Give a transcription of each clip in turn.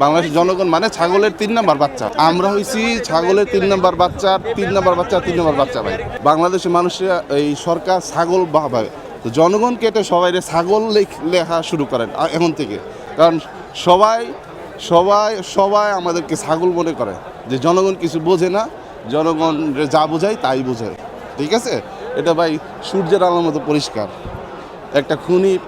বাংলাদেশের জনগণ মানে ছাগলের তিন নাম্বার বাচ্চা। আমরা হয়েছি ছাগলের তিন নাম্বার বাচ্চা, তিন নাম্বার বাচ্চা, তিন নাম্বার বাচ্চা ভাই। বাংলাদেশের মানুষরা এই সরকার ছাগল ভাবে তো জনগণ কেটে সবাই ছাগল লেখ- শুরু করেন এখন থেকে। কারণ সবাই সবাই সবাই আমাদেরকে ছাগল মনে করে। যে জনগণ কিছু বোঝে না, জনগণ যা বোঝায় তাই বোঝায়। ঠিক আছে? এটা ভাই সূর্যের আলোর মতো পরিষ্কার। একটা খুনি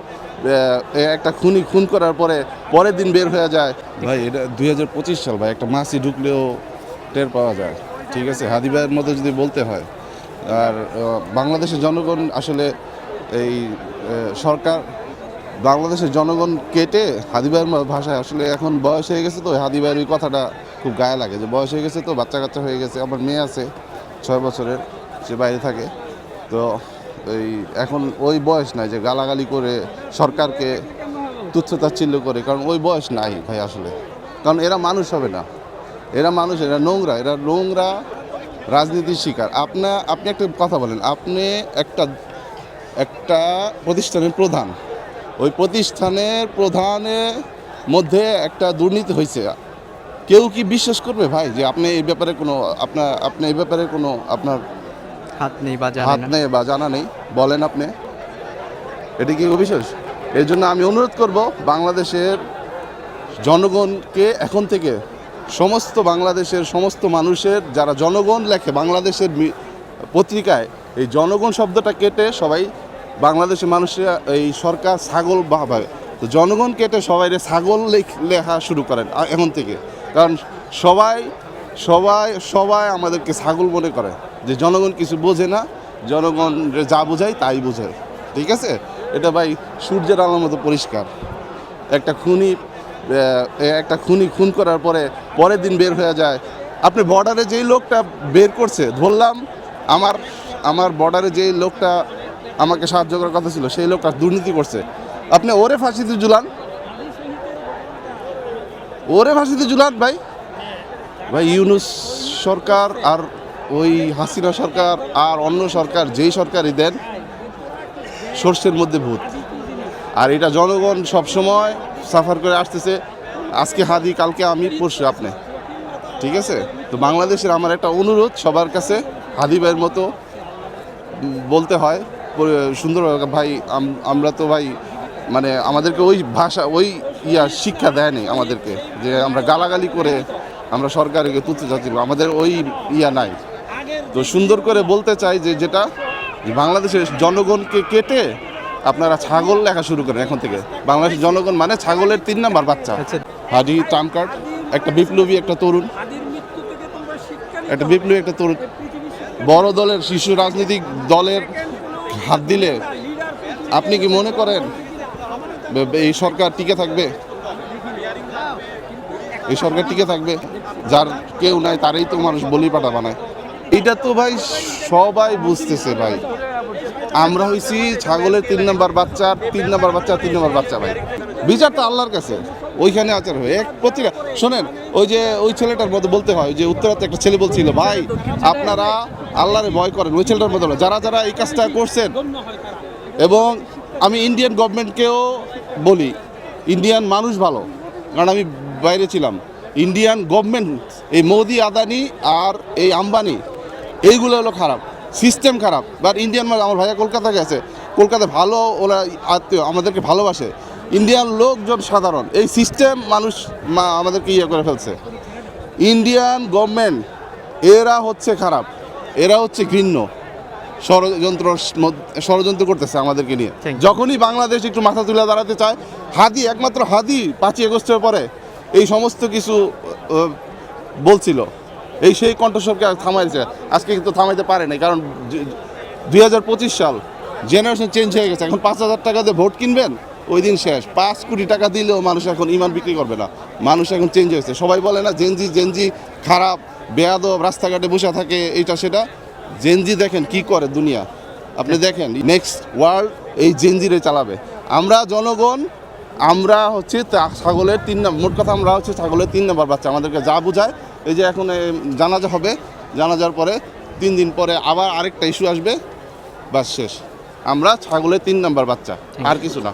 একটা খুনি, খুন করার পরে পরের দিন বের হয়ে যায়। ভাই, এটা দু হাজার পঁচিশ সাল, ভাই, একটা মাসি ঢুকলেও টের পাওয়া যায়। ঠিক আছে, হাদি হাদিবাইয়ের মতো যদি বলতে হয়, আর বাংলাদেশের জনগণ আসলে এই সরকার, বাংলাদেশের জনগণ কেটে হাদিবাইয়ের ভাষায় আসলে এখন বয়স হয়ে গেছে তো হাদিবাইয়ের ওই কথাটা খুব গায়ে লাগে যে, বয়স হয়ে গেছে তো বাচ্চা কাচ্চা হয়ে গেছে আমার মেয়ে আছে, ছয় বছরের, সে বাইরে থাকে। তো এই এখন ওই বয়স নাই যে গালাগালি করে সরকারকে তুচ্ছ তাচ্ছিল্য করে, কারণ ওই বয়স নাই ভাই আসলে। কারণ এরা মানুষ হবে না। এরা মানুষ, এরা নোংরা এরা নোংরা রাজনীতির শিকার। আপনা, আপনি একটা কথা বলেন, আপনি একটা একটা প্রতিষ্ঠানের প্রধান। ওই প্রতিষ্ঠানের প্রধানের মধ্যে একটা দুর্নীতি হয়েছে কেউ কি বিশ্বাস করবে ভাই যে আপনি এই ব্যাপারে কোনো আপনার আপনি এই ব্যাপারে কোনো আপনার হাত নেই বা জানে হাত নেই বা জানা নেই বলেন আপনি। এটি কি অবিশ্বাস? এর জন্য আমি অনুরোধ করব বাংলাদেশের জনগণকে এখন থেকে সমস্ত বাংলাদেশের সমস্ত মানুষের যারা জনগণ লেখে বাংলাদেশের পত্রিকায় এই জনগণ শব্দটা কেটে সবাই বাংলাদেশের মানুষরা এই সরকার ছাগল ভাবে। তো জনগণ কেটে সবাই ছাগল লেখ- শুরু করেন এখন থেকে। কারণ সবাই সবাই সবাই আমাদেরকে ছাগল মনে করে। যে জনগণ কিছু বোঝে না, জনগণ যা বোঝায় তাই বোঝায়। ঠিক আছে? এটা ভাই সূর্যের আলোর মতো পরিষ্কার। একটা খুনি একটা খুনি খুন করার পরে পরের দিন বের হয়ে যায়। আপনি বর্ডারে যেই লোকটা বের করছে, ধরলাম আমার আমার বর্ডারে যেই লোকটা আমাকে সাহায্য করার কথা ছিল, সেই লোকটা দুর্নীতি করছে। আপনি ওরে ফাঁসিতে জুলান ওরে ফাঁসিতে জুলান ভাই। ভাই ইউনুস সরকার আর ওই হাসিনা সরকার আর অন্য সরকার যেই সরকারই দেন, সর্ষের মধ্যে ভূত। আর এটা জনগণ সবসময় সাফার করে আসতেছে। আজকে হাদি, কালকে আমি, পরশু আপনি। ঠিক আছে? তো বাংলাদেশের আমার একটা অনুরোধ সবার কাছে, হাদি ভাইয়ের মতো বলতে হয় সুন্দর ভাই আমরা তো ভাই মানে আমাদেরকে ওই ভাষা, ওই ইয়া শিক্ষা দেয়নি আমাদেরকে, যে আমরা গালাগালি করে আমরা সরকারকে তুলতে চাচ্ছি আমাদের ওই ইয়া নাই। তো সুন্দর করে বলতে চাই যে যেটা বাংলাদেশের জনগণকে কেটে আপনারা ছাগল লেখা শুরু করেন এখন থেকে। বাংলাদেশের জনগণ মানে ছাগলের তিন নাম্বার বাচ্চা। আচ্ছা। হাজি ট্রাম্প কার্ড একটা বিপ্লবী একটা তরুণ। একটা বিপ্লবী একটা তরুণ। বড় দলের শিশু রাজনৈতিক দলের হাত দিলে আপনি কি মনে করেন এই সরকার টিকে থাকবে? এই সরকার টিকে থাকবে? যার কেউ নাই তারই তো মানুষ বলি পাঠা বানায়। এটা তো ভাই সবাই বুঝতেছে ভাই। আমরা হয়েছি ছাগলের তিন নম্বর বাচ্চা তিন নাম্বার বাচ্চা তিন নম্বর বাচ্চা ভাই। বিচার তো আল্লাহর কাছে। ওইখানে আচার হয়। এক পত্রিকা শোনেন ওই যে ওই ছেলেটার মধ্যে বলতে হয় যে উত্তরাতে একটা ছেলে বলছিল ভাই আপনারা আল্লাহরে ভয় করেন ওই ছেলেটার বলে, যারা যারা এই কাজটা করছেন এবং আমি ইন্ডিয়ান গভর্নমেন্টকেও বলি ইন্ডিয়ান মানুষ ভালো কারণ আমি বাইরে ছিলাম। ইন্ডিয়ান গভর্নমেন্ট এই মোদি আদানি আর এই আম্বানি এইগুলো হলো খারাপ। সিস্টেম খারাপ। বাট ইন্ডিয়ান মানুষ আমার ভাইয়া কলকাতা গেছে। কলকাতা ভালো ওরা আত্মীয় আমাদেরকে ভালোবাসে। ইন্ডিয়ান লোকজন সাধারণ। এই সিস্টেম মানুষ আমাদেরকে ইয়ে করে ফেলছে। ইন্ডিয়ান গভর্নমেন্ট এরা হচ্ছে খারাপ। এরা হচ্ছে ঘৃণ্য। ষড়যন্ত্র ষড়যন্ত্র করতেছে আমাদেরকে নিয়ে। যখনই বাংলাদেশ একটু মাথা তুলে দাঁড়াতে চায় হাদি একমাত্র হাদি পাঁচই আগস্টের পরে এই সমস্ত কিছু বলছিল। এই সেই কণ্ঠস্বরকে থামাইছে আজকে কিন্তু থামাইতে পারে নাই, কারণ দুই হাজার পঁচিশ সাল জেনারেশন চেঞ্জ হয়ে গেছে, এখন পাঁচ হাজার টাকা দিয়ে ভোট কিনবেন, ওই দিন শেষ। পাঁচ কোটি টাকা দিলেও মানুষ এখন ইমান বিক্রি করবে না। মানুষ এখন চেঞ্জ হয়েছে। সবাই বলে না জেনজি জেনজি খারাপ, বেয়াদব, রাস্তাঘাটে বসে থাকে, এইটা সেটা। জেনজি দেখেন কি করে দুনিয়া। আপনি দেখেন নেক্সট ওয়ার্ল্ড এই জেনজিরে চালাবে। আমরা জনগণ, আমরা হচ্ছে ছাগলের তিন নাম্বার মোট কথা আমরা হচ্ছে ছাগলের তিন নাম্বার বাচ্চা। আমাদেরকে যা বোঝায় এই যে এখন জানাজা হবে, জানাজার পরে তিন দিন পরে আবার আরেকটা ইস্যু আসবে, বাস শেষ। আমরা ছাগলের তিন নাম্বার বাচ্চা, আর কিছু না।